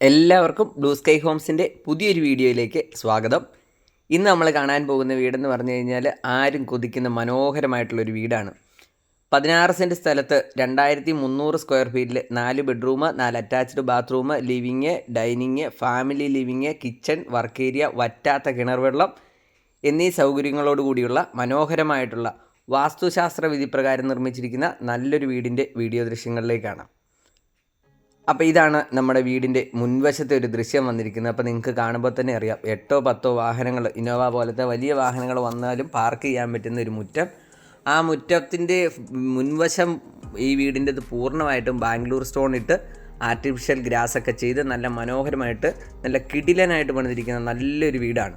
എല്ലാവർക്കും blue sky ഹോംസിന്റെ പുതിയൊരു വീഡിയോയിലേക്ക് സ്വാഗതം. ഇന്ന് നമ്മൾ കാണാൻ പോകുന്ന വീടെന്ന് പറഞ്ഞു കഴിഞ്ഞാൽ ആരും കൊതിക്കുന്ന മനോഹരമായിട്ടുള്ളൊരു വീടാണ്. പതിനാറ് സെന്റ് സ്ഥലത്ത് രണ്ടായിരത്തി മുന്നൂറ് സ്ക്വയർ ഫീറ്റിൽ നാല് ബെഡ്റൂം നാല് attached bathroom living dining family living kitchen work area വറ്റാത്ത കിണർ വെള്ളം എന്നീ സൗകര്യങ്ങളോടുകൂടിയുള്ള മനോഹരമായിട്ടുള്ള വാസ്തുശാസ്ത്ര വിധി പ്രകാരം നിർമ്മിച്ചിരിക്കുന്ന നല്ലൊരു വീടിന്റെ വീഡിയോ ദൃശ്യങ്ങളിലേക്കാണ്. അപ്പോൾ ഇതാണ് നമ്മുടെ വീടിന്റെ മുൻവശത്തെ ഒരു ദൃശ്യം വന്നിരിക്കുന്നത്. അപ്പോൾ നിങ്ങൾക്ക് കാണുമ്പോൾ തന്നെ അറിയാം എട്ടോ പത്തോ വാഹനങ്ങൾ ഇന്നോവ പോലത്തെ വലിയ വാഹനങ്ങൾ വന്നാലും പാർക്ക് ചെയ്യാൻ പറ്റുന്ന ഒരു മുറ്റം. ആ മുറ്റത്തിന്റെ മുൻവശം ഈ വീടിന്റെ ഇത് പൂർണമായിട്ടും ബാംഗ്ലൂർ സ്റ്റോൺ ഇട്ട് ആർട്ടിഫിഷ്യൽ ഗ്രാസ് ഒക്കെ ചെയ്ത് നല്ല മനോഹരമായിട്ട് നല്ല കിടിലനായിട്ട് പണിതിരിക്കുന്ന നല്ലൊരു വീടാണ്.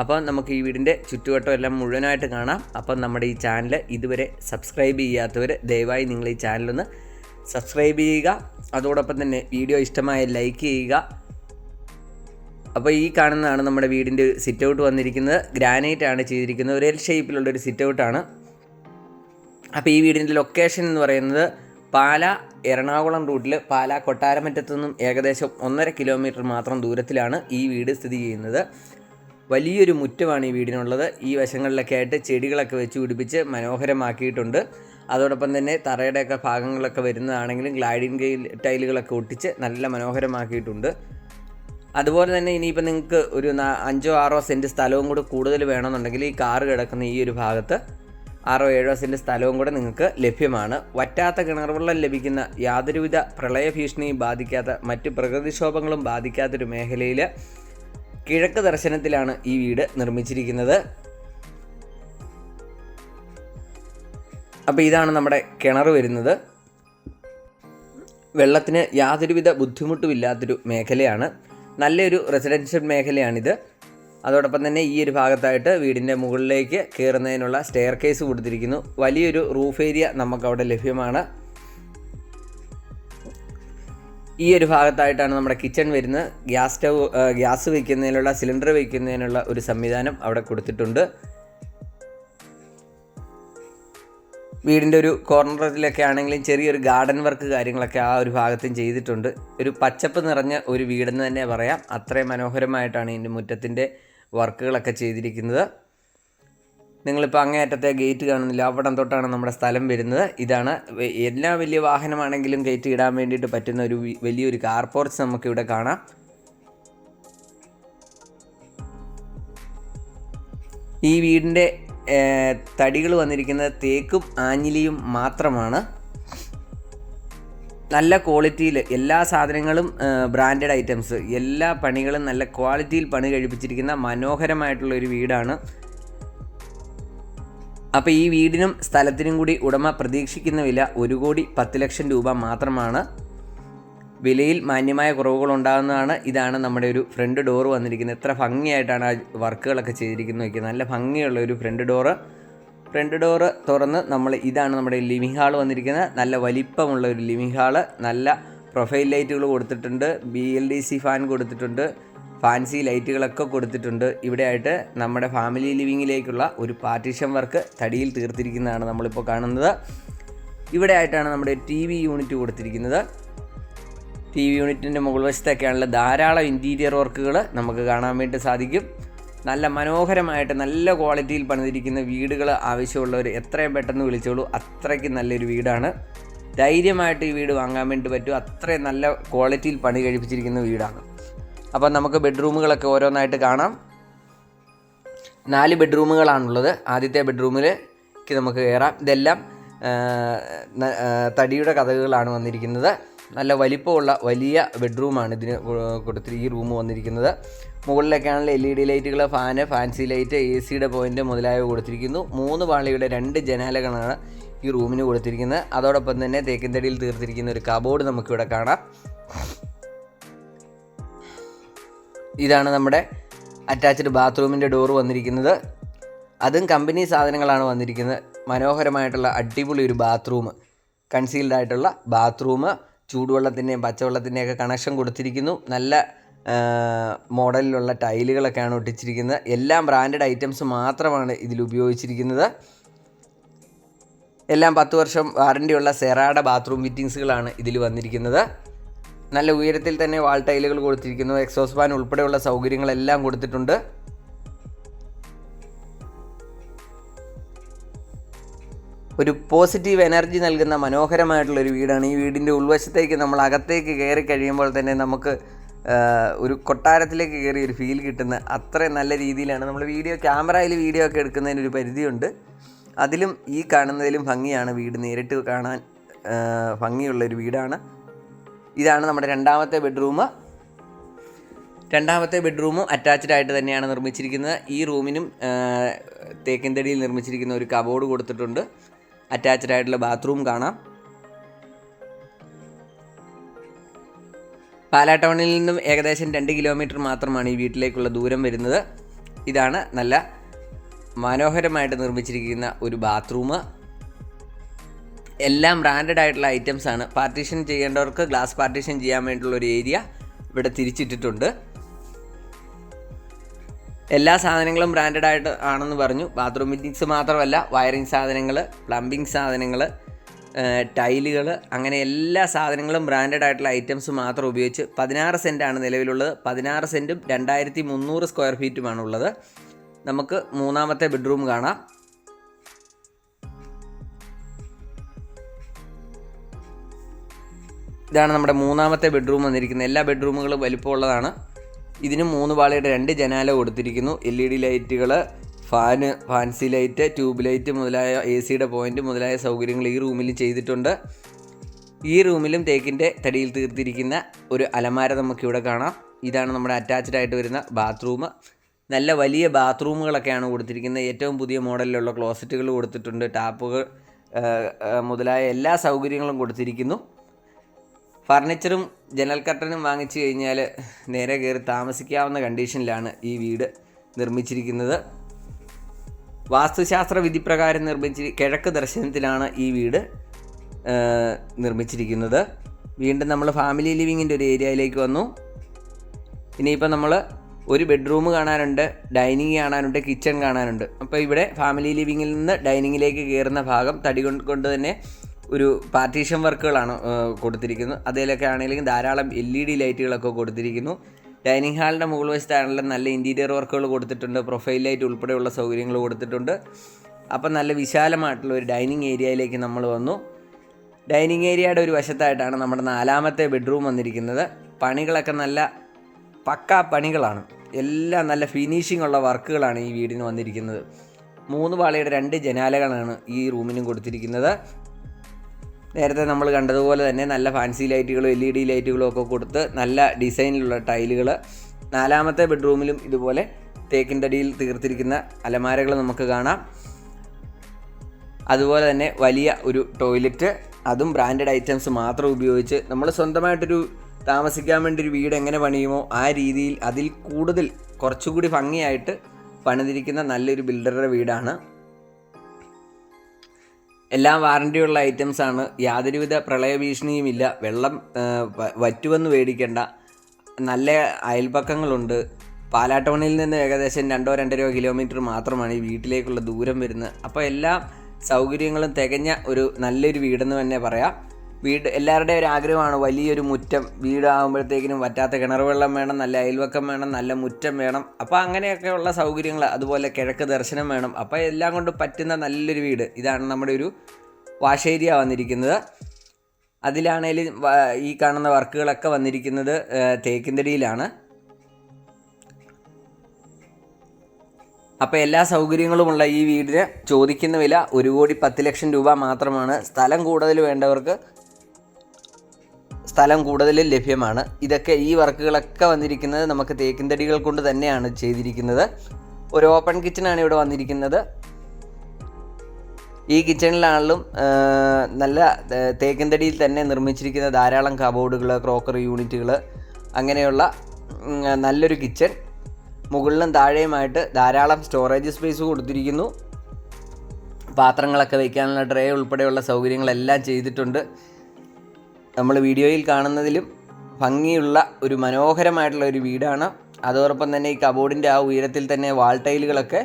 അപ്പോൾ നമുക്ക് ഈ വീടിന്റെ ചുറ്റുവട്ടം എല്ലാം മുഴുവനായിട്ട് കാണാം. അപ്പം നമ്മുടെ ഈ ചാനൽ ഇതുവരെ സബ്സ്ക്രൈബ് ചെയ്യാത്തവർ ദയവായി നിങ്ങൾ ഈ ചാനലൊന്ന് സബ്സ്ക്രൈബ് ചെയ്യുക. അതോടൊപ്പം തന്നെ വീഡിയോ ഇഷ്ടമായ ലൈക്ക് ചെയ്യുക. അപ്പോൾ ഈ കാണുന്നതാണ് നമ്മുടെ വീടിന്റെ സിറ്റ് ഔട്ട് വന്നിരിക്കുന്നത്. ഗ്രാനൈറ്റ് ആണ് ചെയ്തിരിക്കുന്നത്. ഒരു എൽ ഷേപ്പിലുള്ള ഒരു സിറ്റ് ഔട്ടാണ് അപ്പോൾ ഈ വീടിന്റെ ലൊക്കേഷൻ എന്ന് പറയുന്നത് പാല എറണാകുളം റൂട്ടിൽ പാല കൊട്ടാരമറ്റത്തു നിന്നും ഏകദേശം ഒന്നര കിലോമീറ്റർ മാത്രം ദൂരത്തിലാണ് ഈ വീട് സ്ഥിതി ചെയ്യുന്നത്. വലിയൊരു മുറ്റമാണ് ഈ വീടിനുള്ളത്. ഈ വശങ്ങളിലൊക്കെ ആയിട്ട് ചെടികളൊക്കെ വെച്ച് പിടിപ്പിച്ച് മനോഹരമാക്കിയിട്ടുണ്ട്. അതോടൊപ്പം തന്നെ തറയുടെയൊക്കെ ഭാഗങ്ങളൊക്കെ വരുന്നതാണെങ്കിലും ഗ്ലൈഡിങ് ഗ്ലൈഡിംഗ് ടൈലുകളൊക്കെ ഒട്ടിച്ച് നല്ല മനോഹരമാക്കിയിട്ടുണ്ട്. അതുപോലെ തന്നെ ഇനിയിപ്പോൾ നിങ്ങൾക്ക് ഒരു അഞ്ചോ ആറോ സെന്റ് സ്ഥലവും കൂടെ കൂടുതൽ വേണമെന്നുണ്ടെങ്കിൽ ഈ കാറ് കിടക്കുന്ന ഈ ഒരു ഭാഗത്ത് ആറോ ഏഴോ സെന്റ് സ്ഥലവും കൂടെ നിങ്ങൾക്ക് ലഭ്യമാണ്. വറ്റാത്ത കിണർവെള്ളം ലഭിക്കുന്ന യാതൊരുവിധ പ്രളയ ഭീഷണിയും ബാധിക്കാത്ത മറ്റ് പ്രകൃതിക്ഷോഭങ്ങളും ബാധിക്കാത്തൊരു മേഖലയിൽ കിഴക്ക് ദർശനത്തിലാണ് ഈ വീട് നിർമ്മിച്ചിരിക്കുന്നത്. അപ്പോൾ ഇതാണ് നമ്മുടെ കിണർ വരുന്നത്. വെള്ളത്തിന് യാതൊരുവിധ ബുദ്ധിമുട്ടും ഇല്ലാത്തൊരു മേഖലയാണ്. നല്ലൊരു റെസിഡൻഷ്യൽ മേഖലയാണിത്. അതോടൊപ്പം തന്നെ ഈ ഒരു ഭാഗത്തായിട്ട് വീടിന്റെ മുകളിലേക്ക് കയറുന്നതിനുള്ള സ്റ്റെയർ കേസ് കൊടുത്തിരിക്കുന്നു. വലിയൊരു റൂഫ് ഏരിയ നമുക്കവിടെ ലഭ്യമാണ്. ഈ ഒരു ഭാഗത്തായിട്ടാണ് നമ്മുടെ കിച്ചൺ വരുന്നത്. ഗ്യാസ് സ്റ്റവ് ഗ്യാസ് വയ്ക്കുന്നതിനുള്ള സിലിണ്ടർ വയ്ക്കുന്നതിനുള്ള ഒരു സംവിധാനം അവിടെ കൊടുത്തിട്ടുണ്ട്. വീടിന്റെ ഒരു കോർണറിലൊക്കെ ആണെങ്കിലും ചെറിയൊരു ഗാർഡൻ വർക്ക് കാര്യങ്ങളൊക്കെ ആ ഒരു ഭാഗത്തും ചെയ്തിട്ടുണ്ട്. ഒരു പച്ചപ്പ് നിറഞ്ഞ ഒരു വീടെന്ന് തന്നെ പറയാം. അത്രയും മനോഹരമായിട്ടാണ് ഇതിന്റെ മുറ്റത്തിന്റെ വർക്കുകളൊക്കെ ചെയ്തിരിക്കുന്നത്. നിങ്ങളിപ്പോൾ അങ്ങേയറ്റത്തെ ഗേറ്റ് കാണുന്നില്ല. അവിടം തൊട്ടാണ് നമ്മുടെ സ്ഥലം വരുന്നത്. ഇതാണ് എല്ലാ വലിയ വാഹനമാണെങ്കിലും ഗേറ്റ് ഇടാൻ വേണ്ടിയിട്ട് പറ്റുന്ന ഒരു വലിയൊരു കാർ പോർച്ച് നമുക്കിവിടെ കാണാം. ഈ വീടിന്റെ തടികൾ വന്നിരിക്കുന്നത് തേക്കും ആഞ്ഞിലിയും മാത്രമാണ്. നല്ല ക്വാളിറ്റിയിൽ എല്ലാ സാധനങ്ങളും ബ്രാൻഡഡ് ഐറ്റംസ് എല്ലാ പണികളും നല്ല ക്വാളിറ്റിയിൽ പണി കഴിപ്പിച്ചിരിക്കുന്ന മനോഹരമായിട്ടുള്ള ഒരു വീടാണ്. അപ്പോൾ ഈ വീടിനും സ്ഥലത്തിനും കൂടി ഉടമ പ്രതീക്ഷിക്കുന്ന വില ഒരു കോടി പത്ത് ലക്ഷം രൂപ മാത്രമാണ്. വിലയിൽ മാന്യമായ കുറവുകൾ ഉണ്ടാകുന്നതാണ് ഇതാണ് നമ്മുടെ ഒരു ഫ്രണ്ട് ഡോർ വന്നിരിക്കുന്നത്. എത്ര ഭംഗിയായിട്ടാണ് ആ വർക്കുകളൊക്കെ ചെയ്തിരിക്കുന്നത് നോക്കിയത് നല്ല ഭംഗിയുള്ള ഒരു ഫ്രണ്ട് ഡോറ് ഫ്രണ്ട് ഡോറ് തുറന്ന് നമ്മൾ ഇതാണ് നമ്മുടെ ലിവിങ് ഹാൾ വന്നിരിക്കുന്നത്. നല്ല വലിപ്പമുള്ള ഒരു ലിവിങ് ഹാൾ നല്ല പ്രൊഫൈൽ ലൈറ്റുകൾ കൊടുത്തിട്ടുണ്ട്. B L D C fan കൊടുത്തിട്ടുണ്ട്. ഫാൻസി ലൈറ്റുകളൊക്കെ കൊടുത്തിട്ടുണ്ട്. ഇവിടെയായിട്ട് നമ്മുടെ ഫാമിലി ലിവിങ്ങിലേക്കുള്ള ഒരു പാർട്ടീഷൻ വർക്ക് തടിയിൽ തീർത്തിരിക്കുന്നതാണ് നമ്മളിപ്പോൾ കാണുന്നത്. ഇവിടെ ആയിട്ടാണ് നമ്മുടെ ടി വി യൂണിറ്റ് കൊടുത്തിരിക്കുന്നത്. ടി വി യൂണിറ്റിന്റെ മുകൾ വശത്തൊക്കെയാണുള്ള ധാരാളം ഇന്റീരിയർ വർക്കുകൾ നമുക്ക് കാണാൻ വേണ്ടി സാധിക്കും. നല്ല മനോഹരമായിട്ട് നല്ല ക്വാളിറ്റിയിൽ പണിതിരിക്കുന്ന വീടുകൾ ആവശ്യമുള്ളവർ എത്രയും പെട്ടെന്ന് വിളിച്ചോളൂ. അത്രയ്ക്ക് നല്ലൊരു വീടാണ്. ധൈര്യമായിട്ട് ഈ വീട് വാങ്ങാൻ വേണ്ടി പറ്റും. അത്രയും നല്ല ക്വാളിറ്റിയിൽ പണി കഴിപ്പിച്ചിരിക്കുന്ന വീടാണ്. അപ്പോൾ നമുക്ക് ബെഡ്റൂമുകളൊക്കെ ഓരോന്നായിട്ട് കാണാം. നാല് ബെഡ്റൂമുകളാണുള്ളത് ആദ്യത്തെ ബെഡ്റൂമിലേക്ക് നമുക്ക് കയറാം. ഇതെല്ലാം തടിയുടെ കഥകളാണ് വന്നിരിക്കുന്നത്. നല്ല വലിപ്പമുള്ള വലിയ ബെഡ്റൂമാണ് ഇതിന് കൊടുത്തിട്ട് ഈ റൂം വന്നിരിക്കുന്നത്. മുകളിലേക്കാണെങ്കിൽ എൽ ഇ ഡി ലൈറ്റുകൾ ഫാന് ഫാൻസി ലൈറ്റ് എ സിയുടെ പോയിന്റ് മുതലായവ കൊടുത്തിരിക്കുന്നു. മൂന്ന് പാളിയുടെ രണ്ട് ജനാലകളാണ് ഈ റൂമിന് കൊടുത്തിരിക്കുന്നത്. അതോടൊപ്പം തന്നെ തേക്കിൻതടിയിൽ തീർത്തിരിക്കുന്ന ഒരു കബോർഡ് നമുക്കിവിടെ കാണാം. ഇതാണ് നമ്മുടെ അറ്റാച്ച്ഡ് ബാത്റൂമിന്റെ ഡോർ വന്നിരിക്കുന്നത്. അതും കമ്പനി സാധനങ്ങളാണ് വന്നിരിക്കുന്നത്. മനോഹരമായിട്ടുള്ള അടിപൊളി ഒരു ബാത്റൂം കൺസീൽഡ് ആയിട്ടുള്ള ബാത്റൂം ചൂടുവെള്ളത്തിന്റെയും പച്ചവെള്ളത്തിന്റെയൊക്കെ കണക്ഷൻ കൊടുത്തിരിക്കുന്നു. നല്ല മോഡലിലുള്ള ടൈലുകളൊക്കെയാണ് ഒട്ടിച്ചിരിക്കുന്നത്. എല്ലാം ബ്രാൻഡഡ് ഐറ്റംസ് മാത്രമാണ് ഇതിൽ ഉപയോഗിച്ചിരിക്കുന്നത്. എല്ലാം പത്ത് വർഷം വാറണ്ടിയുള്ള സെറാഡ ബാത്റൂം ഫിറ്റിങ്സുകളാണ് ഇതിൽ വന്നിരിക്കുന്നത്. നല്ല ഉയരത്തിൽ തന്നെ വാൾ ടൈലുകൾ കൊടുത്തിരിക്കുന്നു. എക്സോസ് ഫാൻ ഉൾപ്പെടെയുള്ള സൗകര്യങ്ങളെല്ലാം കൊടുത്തിട്ടുണ്ട്. ഒരു പോസിറ്റീവ് എനർജി നൽകുന്ന മനോഹരമായിട്ടുള്ളൊരു വീടാണ്. ഈ വീടിന്റെ ഉൾവശത്തേക്ക് നമ്മൾ അകത്തേക്ക് കയറി കഴിയുമ്പോൾ തന്നെ നമുക്ക് ഒരു കൊട്ടാരത്തിലേക്ക് കയറി ഒരു ഫീൽ കിട്ടുന്ന അത്രയും നല്ല രീതിയിലാണ്. നമ്മൾ വീഡിയോ ക്യാമറയിൽ വീഡിയോ ഒക്കെ എടുക്കുന്നതിന് ഒരു പരിധിയുണ്ട്. അതിലും ഈ കാണുന്നതിലും ഭംഗിയാണ് വീട്. നേരിട്ട് കാണാൻ ഭംഗിയുള്ളൊരു വീടാണ്. ഇതാണ് നമ്മുടെ രണ്ടാമത്തെ ബെഡ്റൂം രണ്ടാമത്തെ ബെഡ്റൂമും അറ്റാച്ച്ഡ് ആയിട്ട് തന്നെയാണ് നിർമ്മിച്ചിരിക്കുന്നത്. ഈ റൂമിനും തേക്കിൻ തേക്കിൻതടിയിൽ നിർമ്മിച്ചിരിക്കുന്ന ഒരു കബോർഡ് കൊടുത്തിട്ടുണ്ട്. അറ്റാച്ച്ഡ് ആയിട്ടുള്ള ബാത്റൂം കാണാം. പാലാ ടൗണിൽ നിന്നും ഏകദേശം രണ്ട് കിലോമീറ്റർ മാത്രമാണ് ഈ വീട്ടിലേക്കുള്ള ദൂരം വരുന്നത്. ഇതാണ് നല്ല മനോഹരമായിട്ട് നിർമ്മിച്ചിരിക്കുന്ന ഒരു ബാത്റൂം. എല്ലാം ബ്രാൻഡഡ് ആയിട്ടുള്ള ഐറ്റംസ് ആണ്. പാർട്ടീഷൻ ചെയ്യേണ്ടവർക്ക് ഗ്ലാസ് പാർട്ടീഷൻ ചെയ്യാൻ വേണ്ടിയുള്ള ഒരു ഏരിയ ഇവിടെ തിരിച്ചിട്ടിട്ടുണ്ട്. എല്ലാ സാധനങ്ങളും ബ്രാൻഡഡ് ആയിട്ട് ആണെന്ന് പറഞ്ഞു. ബാത്റൂം ഫിറ്റിങ്സ് മാത്രമല്ല വയറിംഗ് സാധനങ്ങൾ പ്ലംബിംഗ് സാധനങ്ങൾ ടൈലുകൾ അങ്ങനെ എല്ലാ സാധനങ്ങളും ബ്രാൻഡഡ് ആയിട്ടുള്ള ഐറ്റംസ് മാത്രം ഉപയോഗിച്ച് പതിനാറ് സെന്റാണ് നിലവിലുള്ളത്. പതിനാറ് സെന്റും രണ്ടായിരത്തി മുന്നൂറ് സ്ക്വയർ ഫീറ്റുമാണ് ഉള്ളത്. നമുക്ക് മൂന്നാമത്തെ ബെഡ്റൂം കാണാം. ഇതാണ് നമ്മുടെ മൂന്നാമത്തെ ബെഡ്റൂം വന്നിരിക്കുന്നത്. എല്ലാ ബെഡ്റൂമുകളും വലിപ്പമുള്ളതാണ്. ഇതിന് മൂന്ന് പാളിയുടെ രണ്ട് ജനാല കൊടുത്തിരിക്കുന്നു. എൽ ഇ ഡി ലൈറ്റുകൾ fan fancy light tube light മുതലായ എ സിയുടെ പോയിന്റ് മുതലായ സൗകര്യങ്ങൾ ഈ റൂമിൽ ചെയ്തിട്ടുണ്ട്. ഈ റൂമിലും തേക്കിന്റെ തടിയിൽ തീർത്തിരിക്കുന്ന ഒരു അലമാര നമുക്കിവിടെ കാണാം. ഇതാണ് നമ്മുടെ അറ്റാച്ച്ഡ് ആയിട്ട് വരുന്ന ബാത്റൂം നല്ല വലിയ ബാത്റൂമുകളൊക്കെയാണ് കൊടുത്തിരിക്കുന്നത്. ഏറ്റവും പുതിയ മോഡലിലുള്ള ക്ലോസറ്റുകൾ കൊടുത്തിട്ടുണ്ട്. ടാപ്പുകൾ മുതലായ എല്ലാ സൗകര്യങ്ങളും കൊടുത്തിരിക്കുന്നു. ഫർണിച്ചറും ജനൽ കർട്ടനും വാങ്ങിച്ചു കഴിഞ്ഞാൽ നേരെ കയറി താമസിക്കാവുന്ന കണ്ടീഷനിലാണ് ഈ വീട് നിർമ്മിച്ചിരിക്കുന്നത്. വാസ്തുശാസ്ത്ര വിധിപ്രകാരം നിർമ്മിച്ചി കിഴക്ക് ദർശനത്തിലാണ് ഈ വീട് നിർമ്മിച്ചിരിക്കുന്നത്. വീണ്ടും നമ്മൾ ഫാമിലി ലിവിങ്ങിന്റെ ഒരു ഏരിയയിലേക്ക് വന്നു. ഇനിയിപ്പോൾ നമ്മൾ ഒരു ബെഡ്റൂം കാണാനുണ്ട് ഡൈനിങ് കാണാനുണ്ട് കിച്ചൺ കാണാനുണ്ട്. അപ്പോൾ ഇവിടെ ഫാമിലി ലിവിങ്ങിൽ നിന്ന് ഡൈനിങ്ങിലേക്ക് കയറുന്ന ഭാഗം തടി കൊണ്ട് കൊണ്ട് തന്നെ ഒരു പാർട്ടീഷൻ വർക്കുകളാണ് കൊടുത്തിരിക്കുന്നത്. അതിലൊക്കെ ആണെങ്കിലും ധാരാളം എൽ ഇ ഡി ലൈറ്റുകളൊക്കെ കൊടുത്തിരിക്കുന്നു. ഡൈനിങ് ഹാളിന്റെ മുകൾ വശത്താണെങ്കിലും നല്ല ഇന്റീരിയർ വർക്കുകൾ കൊടുത്തിട്ടുണ്ട്. പ്രൊഫൈൽ ലൈറ്റ് ഉൾപ്പെടെയുള്ള സൗകര്യങ്ങൾ കൊടുത്തിട്ടുണ്ട്. അപ്പം നല്ല വിശാലമായിട്ടുള്ള ഒരു ഡൈനിങ് ഏരിയയിലേക്ക് നമ്മൾ വന്നു. ഡൈനിങ് ഏരിയയുടെ ഒരു വശത്തായിട്ടാണ് നമ്മുടെ നാലാമത്തെ ബെഡ്റൂം വന്നിരിക്കുന്നത്. പണികളൊക്കെ നല്ല പക്കാ പണികളാണ്. എല്ലാം നല്ല ഫിനിഷിംഗ് ഉള്ള വർക്കുകളാണ് ഈ വീടിന് വന്നിരിക്കുന്നത്. മൂന്ന് പാളിയുടെ രണ്ട് ജനാലകളാണ് ഈ റൂമിനും കൊടുത്തിരിക്കുന്നത്. നേരത്തെ നമ്മൾ കണ്ടതുപോലെ തന്നെ നല്ല ഫാൻസി ലൈറ്റുകളും എൽ ഇ ഡി ലൈറ്റുകളും ഒക്കെ കൊടുത്ത് നല്ല ഡിസൈനിലുള്ള ടൈലുകൾ. നാലാമത്തെ ബെഡ്റൂമിലും ഇതുപോലെ തേക്കിന്റെ അടിയിൽ തീർത്തിരിക്കുന്ന അലമാരകൾ നമുക്ക് കാണാം. അതുപോലെ തന്നെ വലിയ ഒരു ടോയ്ലറ്റ് അതും ബ്രാൻഡഡ് ഐറ്റംസ് മാത്രം ഉപയോഗിച്ച് നമ്മൾ സ്വന്തമായിട്ടൊരു താമസിക്കാൻ വേണ്ടി ഒരു വീട് എങ്ങനെ പണിയുമോ ആ രീതിയിൽ അതിൽ കൂടുതൽ കുറച്ചുകൂടി ഭംഗിയായിട്ട് പണിതിരിക്കുന്ന നല്ലൊരു ബിൽഡറുടെ വീടാണ്. എല്ലാം ഐറ്റംസ് ആണ് യാതൊരുവിധ പ്രളയ ഭീഷണിയുമില്ല വെള്ളം വറ്റുവെന്ന് പേടിക്കേണ്ട. നല്ല അയൽപ്പക്കങ്ങളുണ്ട് പാലാ ടൗണിൽ നിന്ന് ഏകദേശം രണ്ടോ രണ്ടരോ കിലോമീറ്റർ മാത്രമാണ് ഈ വീട്ടിലേക്കുള്ള ദൂരം വരുന്നത്. അപ്പോൾ എല്ലാ സൗകര്യങ്ങളും തികഞ്ഞ ഒരു നല്ലൊരു വീടെന്ന് തന്നെ പറയാം. വീട് എല്ലാവരുടെയും ഒരു ആഗ്രഹമാണ്. വലിയൊരു മുറ്റം വീടാകുമ്പോഴത്തേക്കിനും വറ്റാത്ത കിണർ വെള്ളം വേണം നല്ല അയൽവക്കം വേണം നല്ല മുറ്റം വേണം. അപ്പോൾ അങ്ങനെയൊക്കെയുള്ള സൗകര്യങ്ങൾ അതുപോലെ കിഴക്ക് ദർശനം വേണം. അപ്പോൾ എല്ലാം കൊണ്ട് പറ്റുന്ന നല്ലൊരു വീട്. ഇതാണ് നമ്മുടെ ഒരു വാഷേരിയ വന്നിരിക്കുന്നത്. അതിലാണേലും ഈ കാണുന്ന വർക്കുകളൊക്കെ വന്നിരിക്കുന്നത് തേക്കിന്തടിയിലാണ് അപ്പോൾ എല്ലാ സൗകര്യങ്ങളുമുള്ള ഈ വീടിന് ചോദിക്കുന്ന വില ഒരു കോടി പത്ത് ലക്ഷം രൂപ മാത്രമാണ്. സ്ഥലം കൂടുതൽ വേണ്ടവർക്ക് സ്ഥലം കൂടുതൽ ലഭ്യമാണ്. ഇതൊക്കെ ഈ വർക്കുകളൊക്കെ വന്നിരിക്കുന്നത് നമുക്ക് തേക്കിൻതടികൾ കൊണ്ട് തന്നെയാണ് ചെയ്തിരിക്കുന്നത്. ഒരു ഓപ്പൺ കിച്ചണാണ് ഇവിടെ വന്നിരിക്കുന്നത്. ഈ കിച്ചണിലാണെങ്കിലും നല്ല തേക്കിൻതടിയിൽ തന്നെ നിർമ്മിച്ചിരിക്കുന്ന ധാരാളം കബോർഡുകൾ ക്രോക്കറി യൂണിറ്റുകൾ അങ്ങനെയുള്ള നല്ലൊരു കിച്ചൺ. മുകളിലും താഴെയുമായിട്ട് ധാരാളം സ്റ്റോറേജ് സ്പേസ് കൊടുത്തിരിക്കുന്നു. പാത്രങ്ങളൊക്കെ വയ്ക്കാനുള്ള ട്രേ ഉൾപ്പെടെയുള്ള സൗകര്യങ്ങളെല്ലാം ചെയ്തിട്ടുണ്ട്. നമ്മൾ വീഡിയോയിൽ കാണുന്നതിലും ഭംഗിയുള്ള ഒരു മനോഹരമായിട്ടുള്ള ഒരു വീടാണ്. അതോടൊപ്പം തന്നെ ഈ കബോർഡിന്റെ ആ ഉയരത്തിൽ തന്നെ വാൾ ടൈലുകളൊക്കെ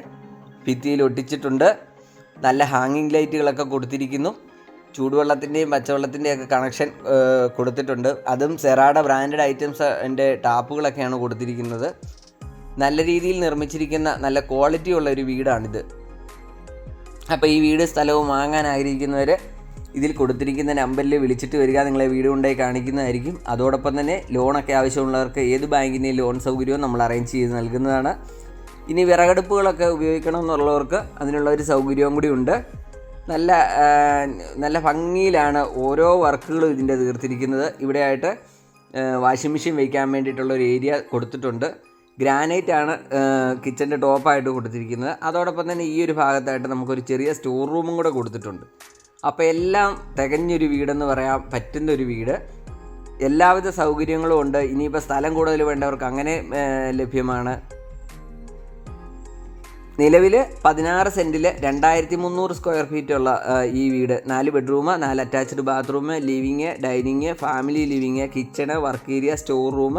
ഭിത്തിയിൽ ഒട്ടിച്ചിട്ടുണ്ട്. നല്ല ഹാങ്ങിങ് ലൈറ്റുകളൊക്കെ കൊടുത്തിരിക്കുന്നു. ചൂടുവെള്ളത്തിന്റെയും പച്ചവെള്ളത്തിന്റെയും ഒക്കെ കണക്ഷൻ കൊടുത്തിട്ടുണ്ട്. അതും സെറാഡ ബ്രാൻഡഡ് ഐറ്റംസ് എന്റെ ടാപ്പുകളൊക്കെയാണ് കൊടുത്തിരിക്കുന്നത്. നല്ല രീതിയിൽ നിർമ്മിച്ചിരിക്കുന്ന നല്ല ക്വാളിറ്റി ഉള്ള ഒരു വീടാണിത്. അപ്പോൾ ഈ വീട് സ്ഥലവും വാങ്ങാൻ ആഗ്രഹിക്കുന്നവർ ഇതിൽ കൊടുത്തിരിക്കുന്ന നമ്പറിൽ വിളിച്ചിട്ട് വരിക. നിങ്ങളെ വീട് കൊണ്ടുപോയി കാണിക്കുന്നതായിരിക്കും. അതോടൊപ്പം തന്നെ ലോണൊക്കെ ആവശ്യമുള്ളവർക്ക് ഏത് ബാങ്കിന്റെയും ലോൺ സൗകര്യവും നമ്മൾ അറേഞ്ച് ചെയ്ത് നൽകുന്നതാണ്. ഇനി വിറകടുപ്പുകളൊക്കെ ഉപയോഗിക്കണം എന്നുള്ളവർക്ക് അതിനുള്ള ഒരു സൗകര്യവും കൂടി ഉണ്ട്. നല്ല നല്ല ഭംഗിയിലാണ് ഓരോ വർക്കുകളും ഇതിന്റെ തീർത്തിരിക്കുന്നത്. ഇവിടെയായിട്ട് വാഷിംഗ് മെഷീൻ വയ്ക്കാൻ വേണ്ടിയിട്ടുള്ള ഒരു ഏരിയ കൊടുത്തിട്ടുണ്ട്. ഗ്രാനൈറ്റ് ആണ് കിച്ചന്റെ ടോപ്പായിട്ട് കൊടുത്തിരിക്കുന്നത്. അതോടൊപ്പം തന്നെ ഈ ഒരു ഭാഗത്തായിട്ട് നമുക്കൊരു ചെറിയ സ്റ്റോർ റൂമും കൂടെ കൊടുത്തിട്ടുണ്ട്. അപ്പോൾ എല്ലാം തികഞ്ഞൊരു വീടെന്ന് പറയാൻ പറ്റുന്ന ഒരു വീട്. എല്ലാവിധ സൗകര്യങ്ങളും ഉണ്ട്. ഇനിയിപ്പോൾ സ്ഥലം കൂടുതൽ വേണ്ടവർക്ക് അങ്ങനെ ലഭ്യമാണ്. നിലവിൽ പതിനാറ് സെന്റിൽ രണ്ടായിരത്തി മുന്നൂറ് സ്ക്വയർ ഫീറ്റ് ഉള്ള ഈ വീട്. നാല് ബെഡ്റൂം നാല് attached bathroom living dining family living kitchen work area store room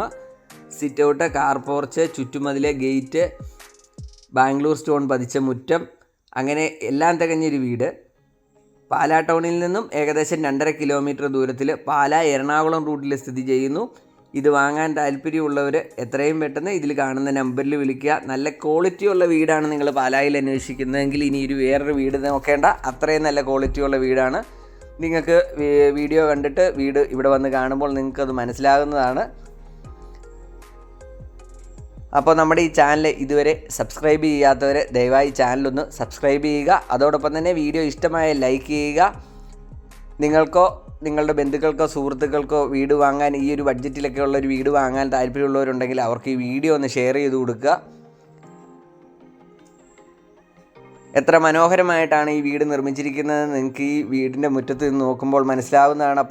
sit out car porch ചുറ്റുമതിലെ gate Bangalore stone പതിച്ച മുറ്റം അങ്ങനെ എല്ലാം തികഞ്ഞൊരു വീട്. പാലാ ടൗണിൽ നിന്നും ഏകദേശം രണ്ടര കിലോമീറ്റർ ദൂരത്തിൽ പാലാ എറണാകുളം റൂട്ടിൽ സ്ഥിതി ചെയ്യുന്നു. ഇത് വാങ്ങാൻ താല്പര്യമുള്ളവർ എത്രയും പെട്ടെന്ന് ഇതിൽ കാണുന്ന നമ്പറിൽ വിളിക്കുക. നല്ല ക്വാളിറ്റിയുള്ള വീടാണ് നിങ്ങൾ പാലായിൽ അന്വേഷിക്കുന്നതെങ്കിൽ ഇനി ഒരു വേറൊരു വീട് നോക്കേണ്ട. അത്രയും നല്ല ക്വാളിറ്റിയുള്ള വീടാണ്. നിങ്ങൾക്ക് വീഡിയോ കണ്ടിട്ട് വീട് ഇവിടെ വന്ന് കാണുമ്പോൾ നിങ്ങൾക്കത് മനസ്സിലാകുന്നതാണ്. അപ്പോൾ നമ്മുടെ ഈ ചാനൽ ഇതുവരെ സബ്സ്ക്രൈബ് ചെയ്യാത്തവർ ദയവായി ചാനലൊന്ന് സബ്സ്ക്രൈബ് ചെയ്യുക. അതോടൊപ്പം തന്നെ വീഡിയോ ഇഷ്ടമായ ലൈക്ക് ചെയ്യുക. നിങ്ങൾക്കോ നിങ്ങളുടെ ബന്ധുക്കൾക്കോ സുഹൃത്തുക്കൾക്കോ വീട് വാങ്ങാൻ ഈ ഒരു ബഡ്ജറ്റിലൊക്കെ ഉള്ള ഒരു വീട് വാങ്ങാൻ താല്പര്യമുള്ളവരുണ്ടെങ്കിൽ അവർക്ക് ഈ വീഡിയോ ഒന്ന് ഷെയർ ചെയ്ത് കൊടുക്കുക. എത്ര മനോഹരമായിട്ടാണ് ഈ വീട് നിർമ്മിച്ചിരിക്കുന്നത്. നിങ്ങൾക്ക് ഈ വീടിന്റെ മുറ്റത്ത് നിന്ന് നോക്കുമ്പോൾ മനസ്സിലാവുന്നതാണ്. അപ്പോൾ